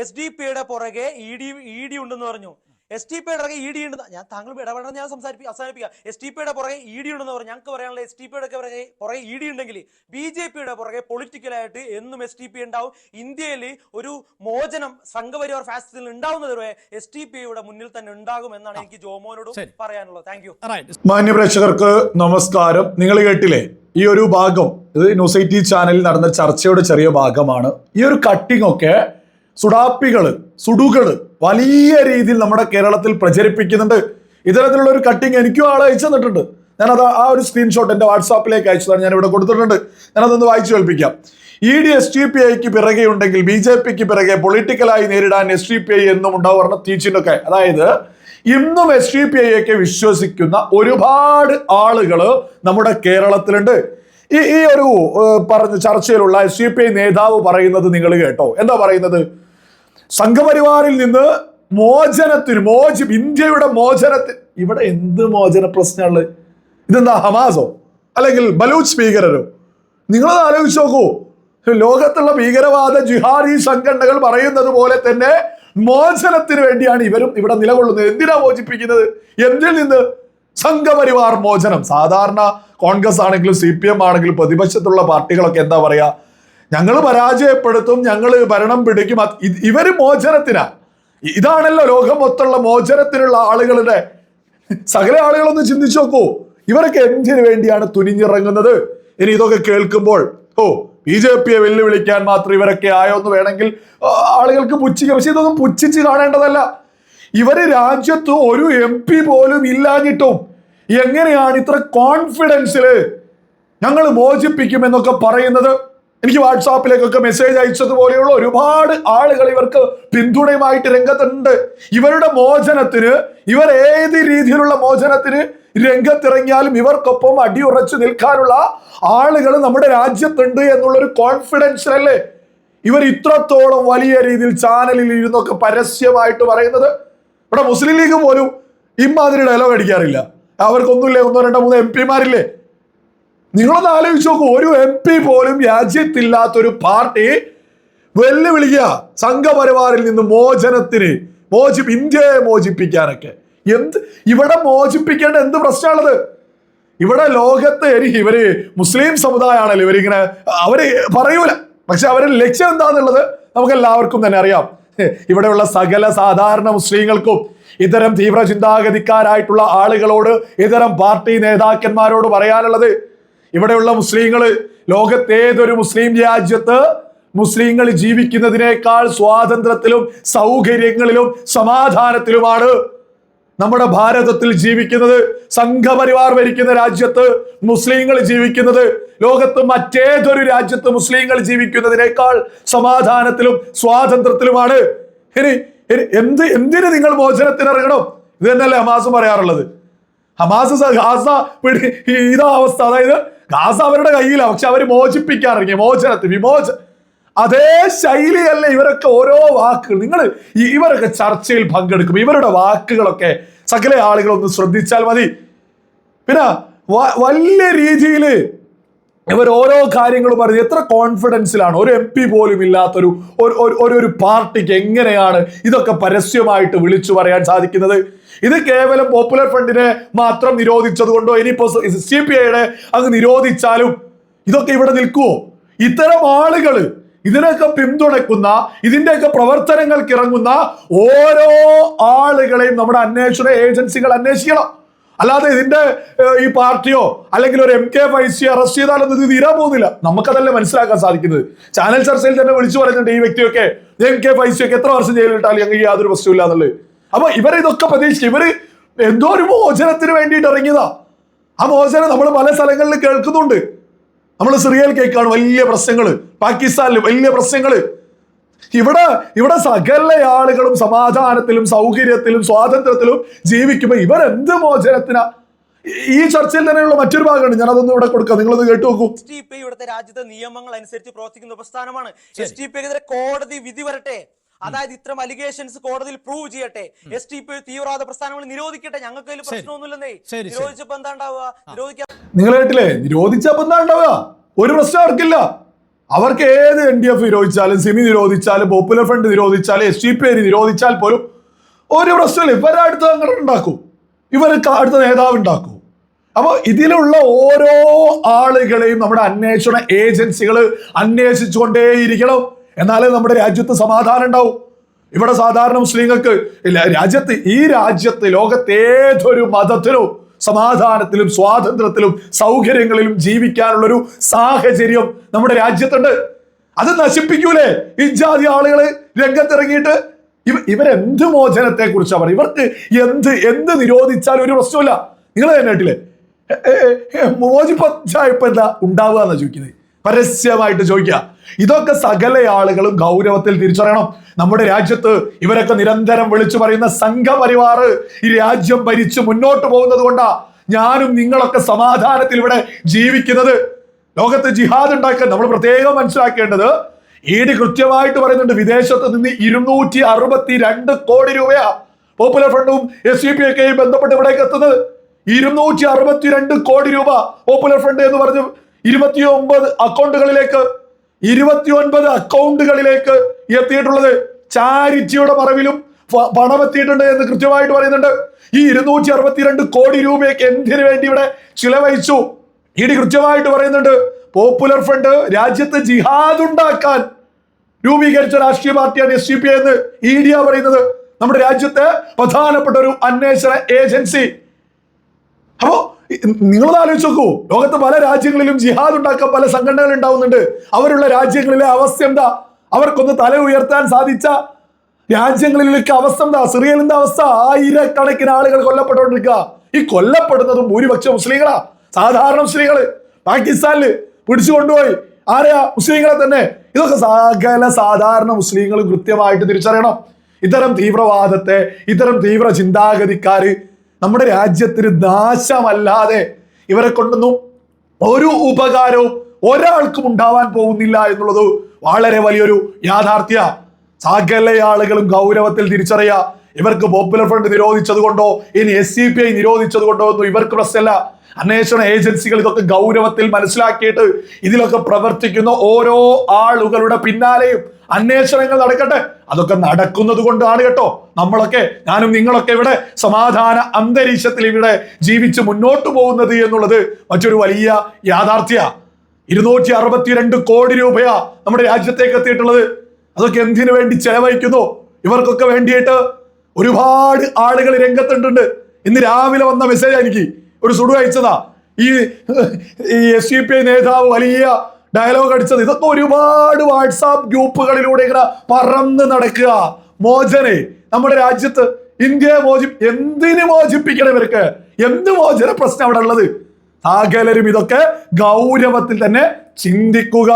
S D പിയുടെ പുറകെ E D E D ഉണ്ടെന്ന് പറഞ്ഞു. എസ് ടി പിയുടെ പുറകെ ഇ ഡി ഉണ്ട് ഞാൻ താങ്കൾ ഇടപെടണം ഞാൻ സംസാരിപ്പി അവസാനിപ്പിക്കാം. എസ് ടി പിയുടെ പുറകെ ഇ ഡി ഉണ്ടെന്ന് പറഞ്ഞു. ഞങ്ങൾക്ക് പറയാനുള്ള എസ് ടി പിയുടെ പുറകെ പുറകെ ഇ ഡി ഉണ്ടെങ്കിൽ ബി ജെ പിയുടെ പുറകെ പൊളിറ്റിക്കലായിട്ട് എന്നും എസ് ടി പി ഉണ്ടാവും. ഇന്ത്യയിൽ ഒരു മോചനം സംഘപരിവാർ ഫാസിസത്തിൽ ഉണ്ടാവുന്നത് വരെ എസ് ടി പിയുടെ മുന്നിൽ തന്നെ ഉണ്ടാകും എന്നാണ് എനിക്ക് ജോമോനോട് പറയാനുള്ളത്. താങ്ക് യു റൈറ്റ് മാന്യ പ്രേക്ഷകർക്ക് നമസ്കാരം. നിങ്ങൾ കേട്ടില്ലേ? ഈ ഒരു ഭാഗം ഇത് ന്യൂസ് എയ്റ്റി ചാനലിൽ നടന്ന ചർച്ചയുടെ ചെറിയ ഭാഗമാണ്. ഈ ഒരു കട്ടിംഗ് ഒക്കെ സുഡാപ്പികൾ സുഡുകൾ വലിയ രീതിയിൽ നമ്മുടെ കേരളത്തിൽ പ്രചരിപ്പിക്കുന്നുണ്ട്. ഇത്തരത്തിലുള്ള ഒരു കട്ടിങ് എനിക്കും ആളെ അയച്ചു തന്നിട്ടുണ്ട്. ഞാനത് ആ ഒരു സ്ക്രീൻഷോട്ട് എന്റെ വാട്സാപ്പിലേക്ക് അയച്ചതാണ് ഞാൻ ഇവിടെ കൊടുത്തിട്ടുണ്ട്. ഞാനതൊന്ന് വായിച്ചു കേൾപ്പിക്കാം. E D S T P ഐക്ക് പിറകെ ഉണ്ടെങ്കിൽ ബി ജെ പിക്ക് പിറകെ പൊളിറ്റിക്കലായി നേരിടാൻ എസ് ടി പി ഐ എന്നും ഉണ്ടാവും പറഞ്ഞ ടീച്ചിനൊക്കെ അതായത് ഇന്നും എസ് ടി പി ഐ ഒക്കെ വിശ്വസിക്കുന്ന ഒരുപാട് ആളുകൾ നമ്മുടെ കേരളത്തിലുണ്ട്. ഈ ഈ ഒരു പറഞ്ഞ ചർച്ചയിലുള്ള എസ് ടി പി ഐ നേതാവ് പറയുന്നത് നിങ്ങൾ കേട്ടോ. എന്താ പറയുന്നത്? സംഘപരിവാറിൽ നിന്ന് മോചനത്തിന് മോച ഇന്ത്യയുടെ മോചനത്തിന്. ഇവിടെ എന്ത് മോചന പ്രശ്നമുള്ളത് ഇതെന്താ ഹമാസോ? അല്ലെങ്കിൽ ബലൂച്ച് ഭീകരരോ? നിങ്ങളത് ആലോചിച്ച് നോക്കൂ. ലോകത്തുള്ള ഭീകരവാദ ജിഹാദി സംഘടനകൾ പറയുന്നത് പോലെ തന്നെ മോചനത്തിന് വേണ്ടിയാണ് ഇവരും ഇവിടെ നിലകൊള്ളുന്നത്. എന്തിനാ മോചിപ്പിക്കുന്നത്? എന്തിൽ നിന്ന്? സംഘപരിവാർ മോചനം. സാധാരണ കോൺഗ്രസ് ആണെങ്കിലും സി പി എം ആണെങ്കിലും പ്രതിപക്ഷത്തുള്ള പാർട്ടികളൊക്കെ എന്താ പറയാ? ഞങ്ങൾ പരാജയപ്പെടുത്തും ഞങ്ങൾ ഭരണം പിടിക്കും. ഇവർ മോചനത്തിനാ. ഇതാണല്ലോ ലോകം മൊത്തമുള്ള മോചനത്തിനുള്ള ആളുകളുടെ സകല ആളുകളൊന്ന് ചിന്തിച്ചു നോക്കൂ. ഇവരൊക്കെ എന്തിനു വേണ്ടിയാണ് തുനിഞ്ഞിറങ്ങുന്നത്? ഇനി ഇതൊക്കെ കേൾക്കുമ്പോൾ ഓ ബി ജെ പിയെ വെല്ലുവിളിക്കാൻ മാത്രം ഇവരൊക്കെ ആയോ എന്ന് വേണമെങ്കിൽ ആളുകൾക്ക് പുച്ഛിക്കാം. പക്ഷെ ഇതൊന്നും പുച്ഛിച്ച് കാണേണ്ടതല്ല. ഇവർ രാജ്യത്ത് ഒരു എം പി പോലും ഇല്ലാഞ്ഞിട്ടും എങ്ങനെയാണ് ഇത്ര കോൺഫിഡൻസിൽ ഞങ്ങൾ മോചിപ്പിക്കും എന്നൊക്കെ പറയുന്നത്? എനിക്ക് വാട്സാപ്പിലേക്കൊക്കെ മെസ്സേജ് അയച്ചതുപോലെയുള്ള ഒരുപാട് ആളുകൾ ഇവർക്ക് പിന്തുണയുമായിട്ട് രംഗത്തുണ്ട്. ഇവരുടെ മോചനത്തിന് ഇവർ ഏത് രീതിയിലുള്ള മോചനത്തിന് രംഗത്തിറങ്ങിയാലും ഇവർക്കൊപ്പം അടിയുറച്ചു നിൽക്കാനുള്ള ആളുകൾ നമ്മുടെ രാജ്യത്തുണ്ട് എന്നുള്ളൊരു കോൺഫിഡൻസിലല്ലേ ഇവർ ഇത്രത്തോളം വലിയ രീതിയിൽ ചാനലിൽ ഇരുന്നൊക്കെ പരസ്യമായിട്ട് പറയുന്നത്. ഇവിടെ മുസ്ലിം ലീഗ് പോലും ഇമാതിരി ഡയലോഗ് അടിക്കാറില്ല. അവർക്കൊന്നുമില്ലേ? ഒന്നോ രണ്ടോ മൂന്നോ എം പിമാരില്ലേ നിങ്ങളൊന്ന് ആലോചിച്ച് നോക്കൂ. ഒരു എം പി പോലും രാജ്യത്തില്ലാത്തൊരു പാർട്ടി വെല്ലുവിളിക്കുക സംഘപരിവാറിൽ നിന്ന് മോചനത്തിന് മോചി ഇന്ത്യയെ മോചിപ്പിക്കാനൊക്കെ. എന്ത്? ഇവിടെ മോചിപ്പിക്കേണ്ട എന്ത് പ്രശ്നമാണത്? ഇവിടെ ലോകത്ത് ഇവർ മുസ്ലിം സമുദായമാണല്ലോ ഇവരിങ്ങനെ അവർ പറയൂല. പക്ഷെ അവരുടെ ലക്ഷ്യം എന്താന്നുള്ളത് നമുക്ക് എല്ലാവർക്കും തന്നെ അറിയാം. ഇവിടെയുള്ള സകല സാധാരണ മുസ്ലിങ്ങൾക്കും ഇത്തരം തീവ്ര ചിന്താഗതിക്കാരായിട്ടുള്ള ആളുകളോട് ഇത്തരം പാർട്ടി നേതാക്കന്മാരോട് പറയാനുള്ളത് ഇവിടെയുള്ള മുസ്ലിങ്ങൾ ലോകത്തേതൊരു മുസ്ലിം രാജ്യത്ത് മുസ്ലിങ്ങൾ ജീവിക്കുന്നതിനേക്കാൾ സ്വാതന്ത്ര്യത്തിലും സൗകര്യങ്ങളിലും സമാധാനത്തിലുമാണ്. നമ്മുടെ ഭാരതത്തിൽ ജീവിക്കുന്നത് സംഘപരിവാർ ഭരിക്കുന്ന രാജ്യത്ത് മുസ്ലിങ്ങൾ ജീവിക്കുന്നത് ലോകത്ത് മറ്റേതൊരു രാജ്യത്ത് മുസ്ലിങ്ങൾ ജീവിക്കുന്നതിനേക്കാൾ സമാധാനത്തിലും സ്വാതന്ത്ര്യത്തിലുമാണ്. ഇനി എന്ത് എന്തിന് നിങ്ങൾ മോചനത്തിന് ഇറങ്ങണം ഇത് തന്നെയല്ലേ ഹമാസ് പറയാറുള്ളത്. ഹമാസ് ഗാസ പിടി ഇതാ അവസ്ഥ. അതായത് ഗാസ അവരുടെ കയ്യിലാണ് പക്ഷെ അവർ മോചിപ്പിക്കാൻ ഇറങ്ങി മോചനത്തിന് വിമോച അതേ ശൈലിയല്ല ഇവരൊക്കെ ഓരോ വാക്കുകൾ. നിങ്ങൾ ഇവരൊക്കെ ചർച്ചയിൽ പങ്കെടുക്കും. ഇവരുടെ വാക്കുകളൊക്കെ സകല ആളുകളൊന്ന് ശ്രദ്ധിച്ചാൽ മതി. പിന്നെ വലിയ രീതിയിൽ ഇവർ ഓരോ കാര്യങ്ങളും പറഞ്ഞ് എത്ര കോൺഫിഡൻസിലാണ് ഒരു എം പി പോലും ഇല്ലാത്തൊരു ഒരു ഒരു പാർട്ടിക്ക് എങ്ങനെയാണ് ഇതൊക്കെ പരസ്യമായിട്ട് വിളിച്ചു പറയാൻ സാധിക്കുന്നത്? ഇത് കേവലം പോപ്പുലർ ഫ്രണ്ടിനെ മാത്രം നിരോധിച്ചത് കൊണ്ടോ? ഇനിയിപ്പോ സി പി ഐയുടെ അങ്ങ് നിരോധിച്ചാലും ഇതൊക്കെ ഇവിടെ നിൽക്കുവോ? ഇത്തരം ആളുകൾ ഇതിനൊക്കെ പിന്തുണയ്ക്കുന്ന ഇതിന്റെയൊക്കെ പ്രവർത്തനങ്ങൾക്ക് ഇറങ്ങുന്ന ഓരോ ആളുകളെയും നമ്മുടെ അന്വേഷണ ഏജൻസികൾ അന്വേഷിക്കണം. അല്ലാതെ ഇതിന്റെ ഈ പാർട്ടിയോ അല്ലെങ്കിൽ ഒരു എം കെ ഫൈസി അറസ്റ്റ് ചെയ്താലൊന്നും ഇത് തീരാൻ പോകുന്നില്ല. നമുക്കതല്ലേ മനസ്സിലാക്കാൻ സാധിക്കുന്നത്. ചാനൽ ചർച്ചയിൽ തന്നെ വിളിച്ചു പറയുന്നുണ്ട് ഈ വ്യക്തിയൊക്കെ. എം കെ ഫൈസി ഒക്കെ എത്ര വർഷം ജയിലിട്ടാലും ഞങ്ങൾക്ക് യാതൊരു പ്രശ്നമില്ല എന്നുള്ളത് അപ്പൊ ഇവരെ ഇതൊക്കെ പ്രതീക്ഷിച്ചു ഇവർ എന്തോ ഒരു മോചനത്തിന് വേണ്ടിയിട്ട് ഇറങ്ങിയതാ. ആ മോചനം നമ്മൾ പല സ്ഥലങ്ങളിൽ കേൾക്കുന്നുണ്ട്. നമ്മൾ സിറിയൽ കേൾക്കാണ് വലിയ പ്രശ്നങ്ങൾ പാകിസ്ഥാനിൽ വലിയ പ്രശ്നങ്ങൾ ഇവിടെ ഇവിടെ സകല ആളുകളും സമാധാനത്തിലും സൗകര്യത്തിലും സ്വാതന്ത്ര്യത്തിലും ജീവിക്കുമ്പോൾ ഇവരെന്ത് മോചനത്തിനാ? ഈ- ചർച്ചയിൽ തന്നെയുള്ള മറ്റൊരു ഭാഗമാണ് ഞാൻ അതൊന്നും ഇവിടെ കൊടുക്കാം. നിങ്ങളൊന്ന് കേട്ടു നോക്കൂ. എസ് ടി പി ഇവിടുത്തെ രാജ്യത്തെ നിയമങ്ങൾ അനുസരിച്ച് പ്രവർത്തിക്കുന്ന പ്രസ്ഥാനമാണ്. എസ് ടി പി കോടതി വിധി വരട്ടെ. അതായത് ഇത്തരം അലിഗേഷൻസ് കോടതിയിൽ പ്രൂവ് ചെയ്യട്ടെ. എസ് ടി പി തീവ്രവാദ പ്രസ്ഥാനങ്ങൾ നിരോധിക്കട്ടെ. ഞങ്ങൾക്ക് അതിൽ പ്രശ്നമൊന്നുമില്ലെന്നേ. നിരോധിച്ചപ്പോ എന്താ ഉണ്ടാവുക നിരോധിക്കാൻ നിങ്ങൾ കേട്ടില്ലേ നിരോധിച്ചപ്പോ എന്താ ഉണ്ടാവുക ഒരു പ്രശ്നം അവർക്കില്ല. അവർക്ക് ഏത് എൻ ഡി എഫ് നിരോധിച്ചാലും സിമി നിരോധിച്ചാലും പോപ്പുലർ ഫ്രണ്ട് നിരോധിച്ചാലും എസ് ഡി പി നിരോധിച്ചാൽ പോലും ഒരു പ്രശ്നമില്ല. ഇവരെ അടുത്ത അങ്ങനെ ഉണ്ടാക്കും. ഇവർ അടുത്ത നേതാവ് ഉണ്ടാക്കും. അപ്പോൾ ഇതിലുള്ള ഓരോ ആളുകളെയും നമ്മുടെ അന്വേഷണ ഏജൻസികൾ അന്വേഷിച്ചുകൊണ്ടേയിരിക്കണം. എന്നാലേ നമ്മുടെ രാജ്യത്ത് സമാധാനം ഉണ്ടാവും. ഇവിടെ സാധാരണ മുസ്ലിങ്ങൾക്ക് രാജ്യത്ത് ഈ രാജ്യത്ത് ലോകത്ത് ഏതൊരു മതത്തിലും സമാധാനത്തിലും സ്വാതന്ത്ര്യത്തിലും സൗകര്യങ്ങളിലും ജീവിക്കാനുള്ളൊരു സാഹചര്യം നമ്മുടെ രാജ്യത്തുണ്ട്. അത് നശിപ്പിക്കൂലേ? ഇജാതി ആളുകൾ രംഗത്തിറങ്ങിയിട്ട് ഇവ ഇവരെന്ത് മോചനത്തെ കുറിച്ചാണ് ഇവർക്ക് എന്ത് എന്ത് നിരോധിച്ചാലും ഒരു പ്രശ്നമില്ല നിങ്ങൾ തന്നെ കേട്ടില്ലേ? മോചിപ്പച്ചായപ്പോ എന്താ ഉണ്ടാവുക എന്നാ ചോദിക്കുന്നത്? പരസ്യമായിട്ട് ചോദിക്കുക. ഇതൊക്കെ സകല ആളുകളും ഗൗരവത്തിൽ തിരിച്ചറിയണം. നമ്മുടെ രാജ്യത്ത് ഇവരൊക്കെ നിരന്തരം വിളിച്ചു പറയുന്ന സംഘപരിവാർ ഈ രാജ്യം ഭരിച്ചു മുന്നോട്ട് പോകുന്നത് കൊണ്ടാ ഞാനും നിങ്ങളൊക്കെ സമാധാനത്തിൽ ഇവിടെ ജീവിക്കുന്നത്. ലോകത്ത് ജിഹാദ് ഉണ്ടാക്കാൻ നമ്മൾ പ്രത്യേകം മനസ്സിലാക്കേണ്ടത് ഈട് കൃത്യമായിട്ട് പറയുന്നുണ്ട് വിദേശത്ത് നിന്ന് ഇരുന്നൂറ്റി അറുപത്തി രണ്ട് കോടി രൂപയാ പോപ്പുലർ ഫ്രണ്ടും എസ് സി പി ഒക്കെയും ബന്ധപ്പെട്ട് ഇവിടേക്ക് എത്തുന്നത്. ഇരുന്നൂറ്റി അറുപത്തിരണ്ട് കോടി രൂപ പോപ്പുലർ ഫ്രണ്ട് എന്ന് പറഞ്ഞു ഇരുപത്തി ഒമ്പത് അക്കൗണ്ടുകളിലേക്ക് ഇരുപത്തി ഒൻപത് അക്കൗണ്ടുകളിലേക്ക് എത്തിയിട്ടുള്ളത് ചാരിറ്റിയുടെ മറവിലും പണം എത്തിയിട്ടുണ്ട് എന്ന് കൃത്യമായിട്ട് പറയുന്നുണ്ട്. ഈ ഇരുന്നൂറ്റി അറുപത്തിരണ്ട് കോടി രൂപയൊക്കെ എന്തിനു വേണ്ടി ഇവിടെ ചിലവഴിച്ചു? ഇടി കൃത്യമായിട്ട് പറയുന്നുണ്ട് പോപ്പുലർ ഫ്രണ്ട് രാജ്യത്ത് ജിഹാദ് ഉണ്ടാക്കാൻ രൂപീകരിച്ച രാഷ്ട്രീയ പാർട്ടിയാണ് എസ് ഡി പി എന്ന് ഇ ഡി പറയുന്നത്. നമ്മുടെ രാജ്യത്തെ പ്രധാനപ്പെട്ട ഒരു അന്വേഷണ ഏജൻസി. അപ്പോ നിങ്ങൾ ആലോചിച്ച് നോക്കൂ. ലോകത്ത് പല രാജ്യങ്ങളിലും ജിഹാദ് ഉണ്ടാക്കാൻ പല സംഘടനകൾ ഉണ്ടാവുന്നുണ്ട്. അവരുള്ള രാജ്യങ്ങളിലെ അവസ്ഥ എന്താ? അവർക്കൊന്ന് തല ഉയർത്താൻ സാധിച്ച രാജ്യങ്ങളിലേക്ക് അവസ്ഥ എന്താ? സിറിയലിന്റെ അവസ്ഥ? ആയിരക്കണക്കിന് ആളുകൾ കൊല്ലപ്പെട്ടുകൊണ്ടിരിക്കുക. ഈ കൊല്ലപ്പെടുന്നതും ഭൂരിപക്ഷം മുസ്ലിങ്ങളാ. സാധാരണ മുസ്ലിങ്ങൾ. പാകിസ്ഥാനിൽ പിടിച്ചു കൊണ്ടുപോയി. ആരെയാ മുസ്ലിങ്ങളെ തന്നെ. ഇതൊക്കെ സകല സാധാരണ മുസ്ലിങ്ങൾ കൃത്യമായിട്ട് തിരിച്ചറിയണം. ഇത്തരം തീവ്രവാദത്തെ ഇത്തരം തീവ്ര ചിന്താഗതിക്കാര് നമ്മുടെ രാജ്യത്തിന് നാശമല്ലാതെ ഇവരെ കൊണ്ടൊന്നും ഒരു ഉപകാരവും ഒരാൾക്കും ഉണ്ടാവാൻ പോകുന്നില്ല എന്നുള്ളത് വളരെ വലിയൊരു യാഥാർത്ഥ്യ. സകല ആളുകളും ഗൗരവത്തിൽ തിരിച്ചറിയുക ഇവർക്ക് പോപ്പുലർ ഫ്രണ്ട് നിരോധിച്ചത് കൊണ്ടോ ഇനി എസ് സി പി ഐ നിരോധിച്ചത് കൊണ്ടോ ഒന്നും ഇവർക്ക് പ്രശ്നമല്ല. അന്വേഷണ ഏജൻസികൾ ഇതൊക്കെ ഗൗരവത്തിൽ മനസ്സിലാക്കിയിട്ട് ഇതിലൊക്കെ പ്രവർത്തിക്കുന്ന ഓരോ ആളുകളുടെ പിന്നാലെയും അന്വേഷണങ്ങൾ നടക്കട്ടെ. അതൊക്കെ നടക്കുന്നത് കൊണ്ടാണ് കേട്ടോ. നമ്മളൊക്കെ ഞാനും നിങ്ങളൊക്കെ ഇവിടെ സമാധാന അന്തരീക്ഷത്തിൽ ഇവിടെ ജീവിച്ച് മുന്നോട്ട് പോകുന്നത് എന്നുള്ളത് മറ്റൊരു വലിയ യാഥാർത്ഥ്യ. ഇരുന്നൂറ്റി അറുപത്തിരണ്ട് കോടി രൂപയാ നമ്മുടെ രാജ്യത്തേക്ക് എത്തിയിട്ടുള്ളത്. അതൊക്കെ എന്തിനു വേണ്ടി ചെലവഴിക്കുന്നു? ഇവർക്കൊക്കെ വേണ്ടിയിട്ട് ഒരുപാട് ആളുകൾ രംഗത്തുണ്ട്. ഇന്ന് രാവിലെ വന്ന മെസ്സേജ് എനിക്ക്. ഒരു സുഡു അയച്ചതാ. ഈ എസ് ഡി പി ഐ നേതാവ് വലിയ ഡയലോഗ് അടിച്ചത് ഇതൊക്കെ ഒരുപാട് വാട്സാപ്പ് ഗ്രൂപ്പുകളിലൂടെ ഇങ്ങനെ പറന്ന് നടക്കുക. മോചനെ നമ്മുടെ രാജ്യത്ത് ഇന്ത്യയെ മോചി എന്തിനു മോചിപ്പിക്കണം ഇവർക്ക്? എന്ത് മോചന പ്രശ്നം അവിടെ ഉള്ളത്? സകലരും ഇതൊക്കെ ഗൗരവത്തിൽ തന്നെ ചിന്തിക്കുക.